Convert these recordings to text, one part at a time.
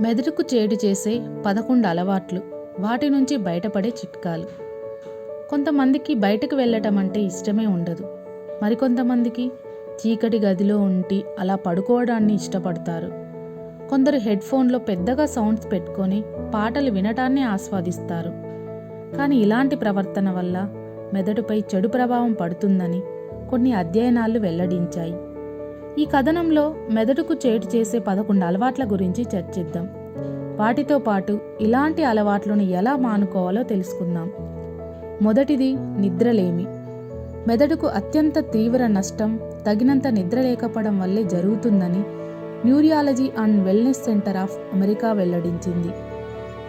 మెదడుకు చేడు చేసే పదకొండు అలవాట్లు వాటి నుంచి బయటపడే చిట్కాలు. కొంతమందికి బయటకు వెళ్ళటం అంటే ఇష్టమే ఉండదు. మరికొంతమందికి చీకటి గదిలో ఉండి అలా పడుకోవడాన్ని ఇష్టపడతారు. కొందరు హెడ్ ఫోన్లో పెద్దగా సౌండ్స్ పెట్టుకొని పాటలు వినటాన్ని ఆస్వాదిస్తారు. కానీ ఇలాంటి ప్రవర్తన వల్ల మెదడుపై చెడు ప్రభావం పడుతుందని కొన్ని అధ్యయనాలు వెల్లడించాయి. ఈ కథనంలో మెదడుకు చేటు చేసే పదకొండు అలవాట్ల గురించి చర్చిద్దాం. వాటితో పాటు ఇలాంటి అలవాట్లను ఎలా మానుకోవాలో తెలుసుకుందాం. మొదటిది నిద్రలేమి. మెదడుకు అత్యంత తీవ్ర నష్టం తగినంత నిద్ర లేకపోవడం వల్లే జరుగుతుందని neurology and wellness centre of America వెల్లడించింది.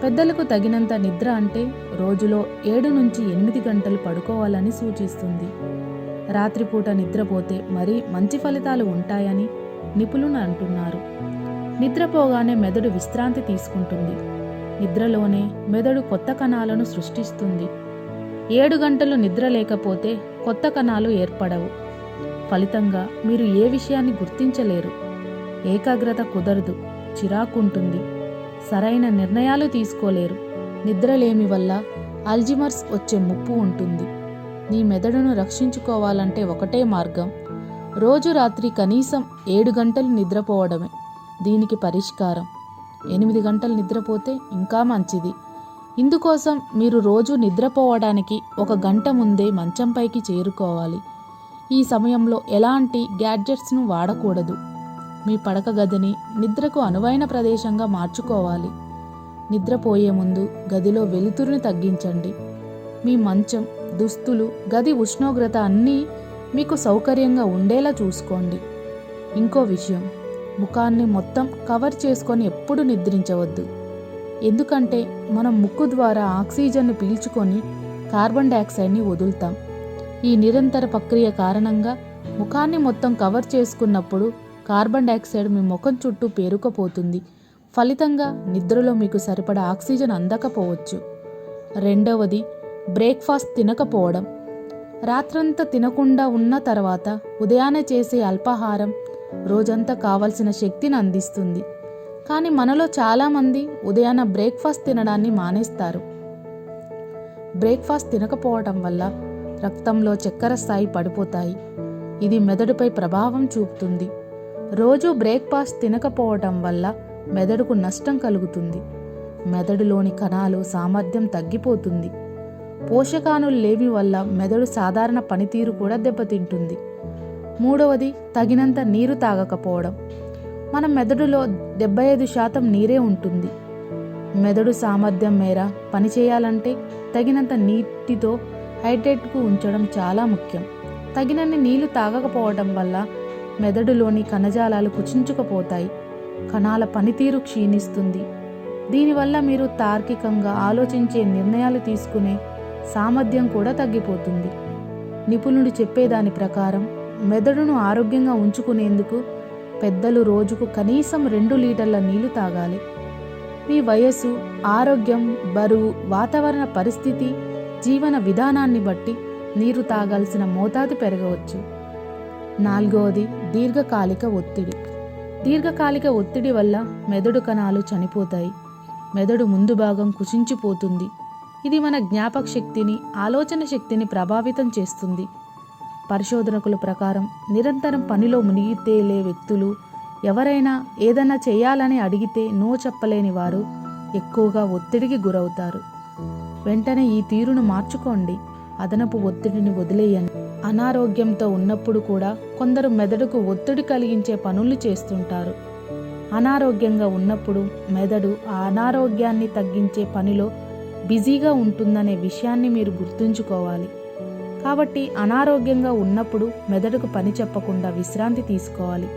పెద్దలకు తగినంత నిద్ర అంటే రోజులో ఏడు నుంచి ఎనిమిది గంటలు పడుకోవాలని సూచిస్తుంది. రాత్రిపూట నిద్రపోతే మరీ మంచి ఫలితాలు ఉంటాయని నిపుణులు అంటున్నారు. నిద్రపోగానే మెదడు విశ్రాంతి తీసుకుంటుంది. నిద్రలోనే మెదడు కొత్త కణాలను సృష్టిస్తుంది. ఏడు గంటలు నిద్ర లేకపోతే కొత్త కణాలు ఏర్పడవు. ఫలితంగా మీరు ఏ విషయాన్ని గుర్తించలేరు. ఏకాగ్రత కుదరదు చిరాకుంటుంది సరైన నిర్ణయాలు తీసుకోలేరు. నిద్రలేమి వల్ల అల్జిమర్స్ వచ్చే ముప్పు ఉంటుంది. నీ మెదడును రక్షించుకోవాలంటే ఒకటే మార్గం. రోజు రాత్రి కనీసం ఏడు గంటలు నిద్రపోవడమే. దీనికి పరిష్కారం. ఎనిమిది గంటలు నిద్రపోతే ఇంకా మంచిది. ఇందుకోసం మీరు రోజు నిద్రపోవడానికి ఒక గంట ముందే మంచంపైకి చేరుకోవాలి. ఈ సమయంలో ఎలాంటి గ్యాడ్జెట్స్ను వాడకూడదు. మీ పడక గదిని నిద్రకు అనువైన ప్రదేశంగా మార్చుకోవాలి. నిద్రపోయే ముందు గదిలో వెలుతురుని తగ్గించండి. మీ మంచం దుస్తులు గది ఉష్ణోగ్రత అన్నీ మీకు సౌకర్యంగా ఉండేలా చూసుకోండి. ఇంకో విషయం ముఖాన్ని మొత్తం కవర్ చేసుకొని ఎప్పుడు నిద్రించవద్దు. ఎందుకంటే మనం ముక్కు ద్వారా ఆక్సిజన్ను పీల్చుకొని కార్బన్ డయాక్సైడ్ని వదులుతాం. ఈ నిరంతర ప్రక్రియ కారణంగా ముఖాన్ని మొత్తం కవర్ చేసుకున్నప్పుడు కార్బన్ డయాక్సైడ్ మీ ముఖం చుట్టూ పేరుకుపోతుంది. ఫలితంగా నిద్రలో మీకు సరిపడా ఆక్సిజన్ అందకపోవచ్చు. రెండవది బ్రేక్ఫాస్ట్ తినకపోవడం. రాత్రంతా తినకుండా ఉన్న తర్వాత ఉదయాన్నే చేసే అల్పాహారం రోజంతా కావలసిన శక్తిని అందిస్తుంది. కానీ మనలో చాలామంది ఉదయాన్న బ్రేక్ఫాస్ట్ తినడాన్ని మానేస్తారు. బ్రేక్ఫాస్ట్ తినకపోవటం వల్ల రక్తంలో చక్కెర స్థాయి పడిపోతాయి. ఇది మెదడుపై ప్రభావం చూపుతుంది. రోజు బ్రేక్ఫాస్ట్ తినకపోవటం వల్ల మెదడుకు నష్టం కలుగుతుంది. మెదడులోని కణాలు సామర్థ్యం తగ్గిపోతుంది. పోషకాణులు లేవి వల్ల మెదడు సాధారణ పనితీరు కూడా దెబ్బతింటుంది. మూడవది తగినంత నీరు తాగకపోవడం. మన మెదడులో డెబ్బై ఐదు శాతం నీరే ఉంటుంది. మెదడు సామర్థ్యం మేర పనిచేయాలంటే తగినంత నీటితో హైడ్రేట్కు ఉంచడం చాలా ముఖ్యం. తగినన్ని నీళ్ళు తాగకపోవడం వల్ల మెదడులోని కణజాలాలు కుచించుకుపోతాయి. కణాల పనితీరు క్షీణిస్తుంది. దీనివల్ల మీరు తార్కికంగా ఆలోచించే నిర్ణయాలు తీసుకునే సామర్థ్యం కూడా తగ్గిపోతుంది. నిపుణుడు చెప్పేదాని ప్రకారం మెదడును ఆరోగ్యంగా ఉంచుకునేందుకు పెద్దలు రోజుకు కనీసం రెండు లీటర్ల నీళ్ళు తాగాలి. మీ వయస్సు ఆరోగ్యం బరువు వాతావరణ పరిస్థితి జీవన విధానాన్ని బట్టి నీరు తాగాల్సిన మోతాదు పెరగవచ్చు. నాలుగవది దీర్ఘకాలిక ఒత్తిడి. దీర్ఘకాలిక ఒత్తిడి వల్ల మెదడు కణాలు చనిపోతాయి. మెదడు ముందు భాగం కుషించిపోతుంది ఇది మన జ్ఞాపక శక్తిని ఆలోచన శక్తిని ప్రభావితం చేస్తుంది. పరిశోధనకుల ప్రకారం నిరంతరం పనిలో మునిగితేలే వ్యక్తులు ఎవరైనా ఏదైనా చేయాలని అడిగితే నో చెప్పలేని వారు ఎక్కువగా ఒత్తిడికి గురవుతారు. వెంటనే ఈ తీరును మార్చుకోండి. అదనపు ఒత్తిడిని వదిలేయండి. అనారోగ్యంతో ఉన్నప్పుడు కూడా కొందరు మెదడుకు ఒత్తిడి కలిగించే పనులు చేస్తుంటారు. అనారోగ్యంగా ఉన్నప్పుడు మెదడు ఆ అనారోగ్యాన్ని తగ్గించే పనిలో బిజీగా ఉంటుందనే విషయాన్ని మీరు గుర్తుంచుకోవాలి. కాబట్టి అనారోగ్యంగా ఉన్నప్పుడు మెదడుకు పని చెప్పకుండా విశ్రాంతి తీసుకోవాలి.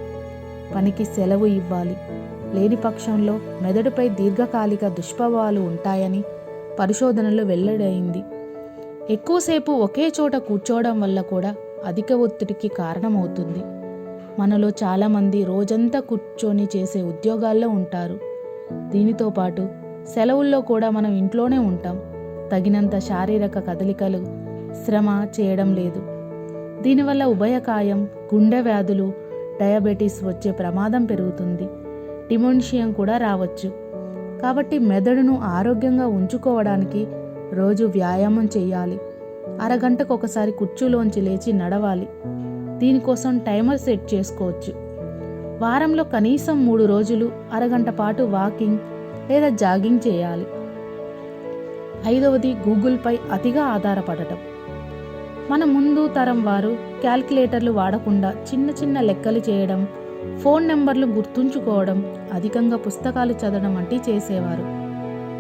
పనికి సెలవు ఇవ్వాలి. లేని పక్షంలో మెదడుపై దీర్ఘకాలిక దుష్ప్రభావాలు ఉంటాయని పరిశోధనలు వెల్లడైంది. ఎక్కువసేపు ఒకే చోట కూర్చోవడం వల్ల కూడా అధిక ఒత్తిడికి కారణమవుతుంది. మనలో చాలామంది రోజంతా కూర్చొని చేసే ఉద్యోగాల్లో ఉంటారు. దీనితో పాటు సెలవుల్లో కూడా మనం ఇంట్లోనే ఉంటాం. తగినంత శారీరక కదలికలు శ్రమ చేయడం లేదు. దీనివల్ల ఉభయకాయం గుండె వ్యాధులు డయాబెటీస్ వచ్చే ప్రమాదం పెరుగుతుంది. డిమోన్షియం కూడా రావచ్చు. కాబట్టి మెదడును ఆరోగ్యంగా ఉంచుకోవడానికి రోజు వ్యాయామం చేయాలి. అరగంటకు ఒకసారి కుర్చీలోంచి లేచి నడవాలి. దీనికోసం టైమర్ సెట్ చేసుకోవచ్చు. వారంలో కనీసం మూడు రోజులు అరగంట పాటు వాకింగ్ లేదా జాగింగ్ చేయాలి. ఐదవది గూగుల్పై అతిగా ఆధారపడటం. మన ముందు తరం వారు క్యాల్కులేటర్లు వాడకుండా చిన్న చిన్న లెక్కలు చేయడం ఫోన్ నెంబర్లు గుర్తుంచుకోవడం అధికంగా పుస్తకాలు చదవడం వంటి చేసేవారు.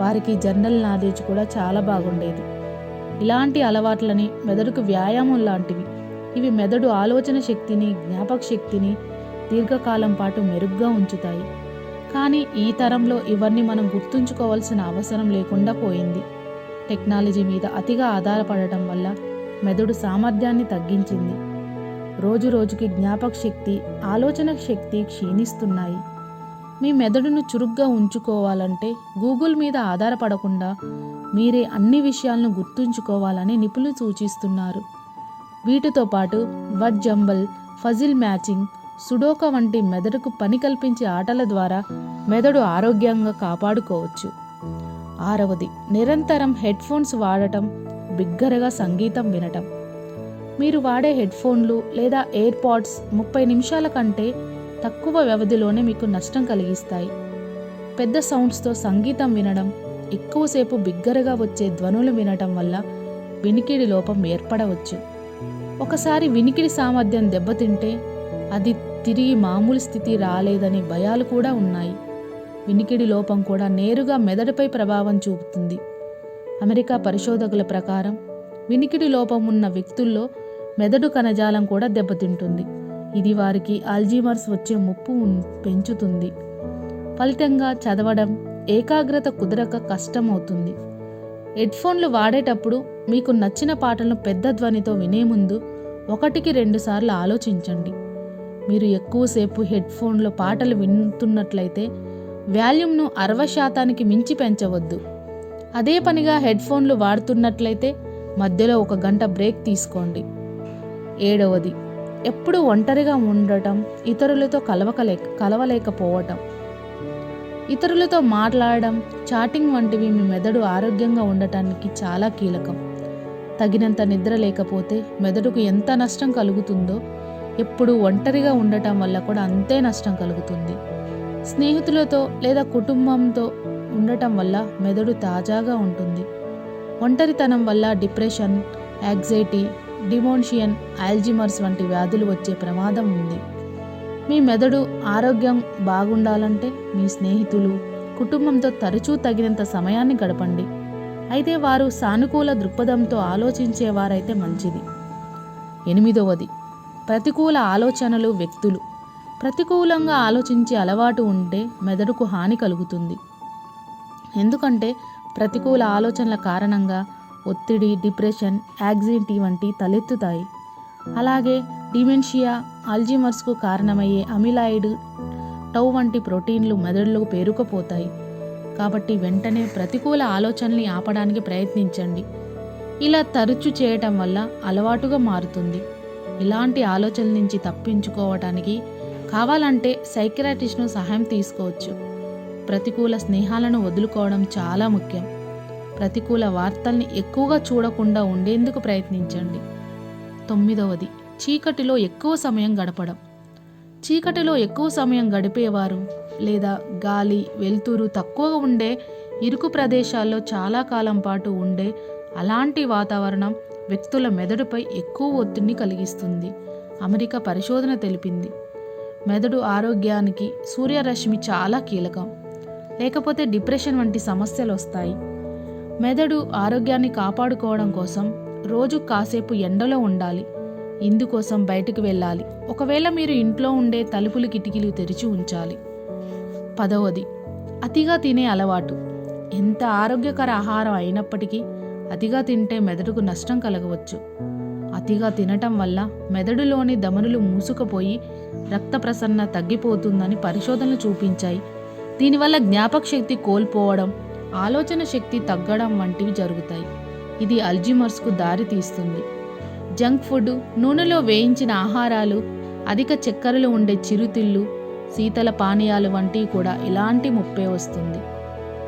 వారికి జనరల్ నాలెడ్జ్ కూడా చాలా బాగుండేది. ఇలాంటి అలవాట్లని మెదడుకు వ్యాయామం లాంటివి. ఇవి మెదడు ఆలోచన శక్తిని జ్ఞాపక శక్తిని దీర్ఘకాలం పాటు మెరుగ్గా ఉంచుతాయి. కానీ ఈ తరంలో ఇవన్నీ మనం గుర్తుంచుకోవాల్సిన అవసరం లేకుండా పోయింది. టెక్నాలజీ మీద అతిగా ఆధారపడటం వల్ల మెదడు సామర్థ్యాన్ని తగ్గించింది. రోజు రోజుకి జ్ఞాపక శక్తి ఆలోచన శక్తి క్షీణిస్తున్నాయి. మీ మెదడును చురుగ్గా ఉంచుకోవాలంటే గూగుల్ మీద ఆధారపడకుండా మీరే అన్ని విషయాలను గుర్తుంచుకోవాలని నిపుణులు సూచిస్తున్నారు. వీటితో పాటు word jumble puzzle matching sudoku వంటి మెదడుకు పని కల్పించే ఆటల ద్వారా మెదడు ఆరోగ్యంగా కాపాడుకోవచ్చు. ఆరవది నిరంతరం హెడ్ ఫోన్స్ వాడటం బిగ్గరగా సంగీతం వినటం. మీరు వాడే హెడ్ ఫోన్లు లేదా ఎయిర్ పాడ్స్ ముప్పై నిమిషాల కంటే తక్కువ వ్యవధిలోనే మీకు నష్టం కలిగిస్తాయి. పెద్ద సౌండ్స్తో సంగీతం వినడం ఎక్కువసేపు బిగ్గరగా వచ్చే ధ్వనులు వినటం వల్ల వినికిడి లోపం ఏర్పడవచ్చు. ఒకసారి వినికిడి సామర్థ్యం దెబ్బతింటే అది తిరిగి మామూలు స్థితి రాలేదని భయాలు కూడా ఉన్నాయి. వినికిడి లోపం కూడా నేరుగా మెదడుపై ప్రభావం చూపుతుంది. అమెరికా పరిశోధకుల ప్రకారం వినికిడి లోపం ఉన్న వ్యక్తుల్లో మెదడు కణజాలం కూడా దెబ్బతింటుంది. ఇది వారికి ఆల్జీమర్స్ వచ్చే ముప్పు పెంచుతుంది. ఫలితంగా చదవడం ఏకాగ్రత కుదరక కష్టమవుతుంది. హెడ్ఫోన్లు వాడేటప్పుడు మీకు నచ్చిన పాటలను పెద్ద ధ్వనితో వినే ముందు ఒకటికి రెండుసార్లు ఆలోచించండి. మీరు ఎక్కువసేపు హెడ్ఫోన్లో పాటలు వింటున్నట్లయితే వాల్యూమ్ను అరవై శాతానికి మించి పెంచవద్దు. అదే పనిగా హెడ్ఫోన్లు వాడుతున్నట్లయితే మధ్యలో ఒక గంట బ్రేక్ తీసుకోండి. ఏడవది ఎప్పుడు ఒంటరిగా ఉండటం ఇతరులతో కలవకలేక కలవలేకపోవటం. ఇతరులతో మాట్లాడడం చాటింగ్ వంటివి మీ మెదడు ఆరోగ్యంగా ఉండటానికి చాలా కీలకం. తగినంత నిద్ర లేకపోతే మెదడుకు ఎంత నష్టం కలుగుతుందో ఎప్పుడు ఒంటరిగా ఉండటం వల్ల కూడా అంతే నష్టం కలుగుతుంది. స్నేహితులతో లేదా కుటుంబంతో ఉండటం వల్ల మెదడు తాజాగా ఉంటుంది. ఒంటరితనం వల్ల డిప్రెషన్ యాంగ్జైటీ డిమోన్షియన్ ఆల్జిమర్స్ వంటి వ్యాధులు వచ్చే ప్రమాదం ఉంది. మీ మెదడు ఆరోగ్యం బాగుండాలంటే మీ స్నేహితులు కుటుంబంతో తరచూ తగినంత సమయాన్ని గడపండి. అయితే వారు సానుకూల దృక్పథంతో ఆలోచించేవారైతే మంచిది. ఎనిమిదవది ప్రతికూల ఆలోచనలు వ్యక్తులు. ప్రతికూలంగా ఆలోచించే అలవాటు ఉంటే మెదడుకు హాని కలుగుతుంది. ఎందుకంటే ప్రతికూల ఆలోచనల కారణంగా ఒత్తిడి డిప్రెషన్ యాంగ్జైటీ వంటి తలెత్తుతాయి. అలాగే డిమెన్షియా అల్జిమర్స్కు కారణమయ్యే అమిలాయిడ్ టౌ వంటి ప్రోటీన్లు మెదడులో పేరుకుపోతాయి. కాబట్టి వెంటనే ప్రతికూల ఆలోచనల్ని ఆపడానికి ప్రయత్నించండి. ఇలా తరచు చేయటం వల్ల అలవాటుగా మారుతుంది. ఇలాంటి ఆలోచనల నుంచి తప్పించుకోవటానికి కావాలంటే సైకియాట్రిస్ట్ను సహాయం తీసుకోవచ్చు. ప్రతికూల స్నేహాలను వదులుకోవడం చాలా ముఖ్యం. ప్రతికూల వార్తల్ని ఎక్కువగా చూడకుండా ఉండేందుకు ప్రయత్నించండి. తొమ్మిదవది చీకటిలో ఎక్కువ సమయం గడపడం. చీకటిలో ఎక్కువ సమయం గడిపేవారు లేదా గాలి వెలుతురు తక్కువగా ఉండే ఇరుకు ప్రదేశాల్లో చాలా కాలం పాటు ఉండే అలాంటి వాతావరణం వ్యక్తుల మెదడుపై ఎక్కువ ఒత్తిడిని కలిగిస్తుంది. అమెరికా పరిశోధన తెలిపింది. మెదడు ఆరోగ్యానికి సూర్యరశ్మి చాలా కీలకం. లేకపోతే డిప్రెషన్ వంటి సమస్యలు వస్తాయి. మెదడు ఆరోగ్యాన్ని కాపాడుకోవడం కోసం రోజు కాసేపు ఎండలో ఉండాలి. ఇందుకోసం బయటకు వెళ్ళాలి. ఒకవేళ మీరు ఇంట్లో ఉండే తలుపులు కిటికీలు తెరిచి ఉంచాలి. పదవది అతిగా తినే అలవాటు. ఎంత ఆరోగ్యకర ఆహారం అయినప్పటికీ అతిగా తింటే మెదడుకు నష్టం కలగవచ్చు. అతిగా తినటం వల్ల మెదడులోని ధమనులు మూసుకుపోయి రక్త ప్రసరణ తగ్గిపోతుందని పరిశోధనలు చూపించాయి. దీనివల్ల జ్ఞాపక శక్తి కోల్పోవడం ఆలోచన శక్తి తగ్గడం వంటివి జరుగుతాయి. ఇది అల్జిమర్స్కు దారి తీస్తుంది. జంక్ ఫుడ్ నూనెలో వేయించిన ఆహారాలు అధిక చక్కెరలు ఉండే చిరుతిళ్ళు శీతల పానీయాలు వంటివి కూడా ఇలాంటి ముప్పే వస్తుంది.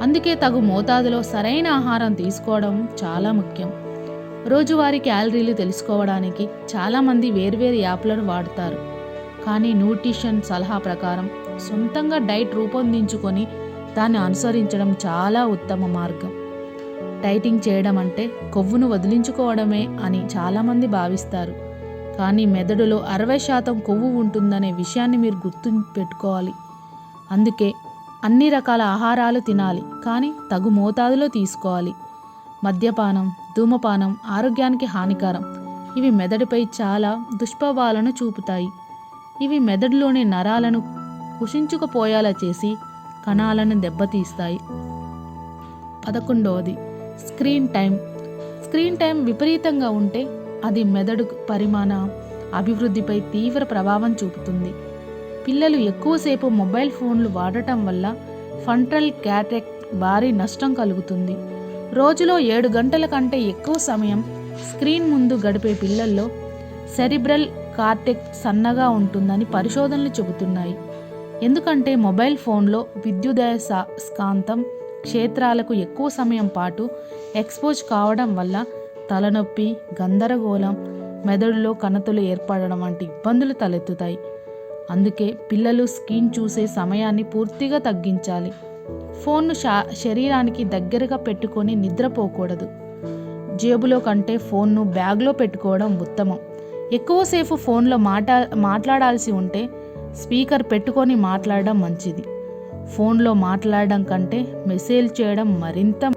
అందుకే తగు మోతాదులో సరైన ఆహారం తీసుకోవడం చాలా ముఖ్యం. రోజువారీ క్యాలరీలు తెలుసుకోవడానికి చాలామంది వేర్వేరు యాప్లను వాడతారు. కానీ న్యూట్రిషన్ సలహా ప్రకారం సొంతంగా డైట్ రూపొందించుకొని దాన్ని అనుసరించడం చాలా ఉత్తమ మార్గం. డైటింగ్ చేయడం అంటే కొవ్వును వదిలించుకోవడమే అని చాలామంది భావిస్తారు. కానీ మెదడులో అరవై శాతం కొవ్వు ఉంటుందనే విషయాన్ని మీరు గుర్తు పెట్టుకోవాలి అందుకే అన్ని రకాల ఆహారాలు తినాలి కానీ తగు మోతాదులో తీసుకోవాలి. మద్యపానం ధూమపానం ఆరోగ్యానికి హానికరం. ఇవి మెదడుపై చాలా దుష్ప్రభావాలను చూపుతాయి. ఇవి మెదడులోని నరాలను కుషించుకుపోయేలా చేసి కణాలను దెబ్బతీస్తాయి. పదకొండవది స్క్రీన్ టైం. స్క్రీన్ టైం విపరీతంగా ఉంటే అది మెదడు పరిమాణ అభివృద్ధిపై తీవ్ర ప్రభావం చూపుతుంది. పిల్లలు ఎక్కువసేపు మొబైల్ ఫోన్లు వాడటం వల్ల ఫంట్రల్ క్యాటెక్ భారీ నష్టం కలుగుతుంది. రోజులో ఏడు గంటల కంటే ఎక్కువ సమయం స్క్రీన్ ముందు గడిపే పిల్లల్లో సెరిబ్రల్ కార్టెక్ సన్నగా ఉంటుందని పరిశోధనలు చెబుతున్నాయి. ఎందుకంటే మొబైల్ ఫోన్లో విద్యుదయ సా- స్కాంతం క్షేత్రాలకు ఎక్కువ సమయం పాటు ఎక్స్పోజ్ కావడం వల్ల తలనొప్పి గందరగోళం మెదడులో కణతులు ఏర్పడడం వంటి ఇబ్బందులు తలెత్తుతాయి. అందుకే పిల్లలు స్క్రీన్ చూసే సమయాన్ని పూర్తిగా తగ్గించాలి. ఫోన్ను శా శరీరానికి దగ్గరగా పెట్టుకొని నిద్రపోకూడదు జేబులో కంటే ఫోన్ను బ్యాగ్లో పెట్టుకోవడం ఉత్తమం. ఎక్కువసేపు ఫోన్లో మాట మాట్లాడాల్సి ఉంటే స్పీకర్ పెట్టుకొని మాట్లాడడం మంచిది. ఫోన్లో మాట్లాడడం కంటే మెసేజ్ చేయడం మరింత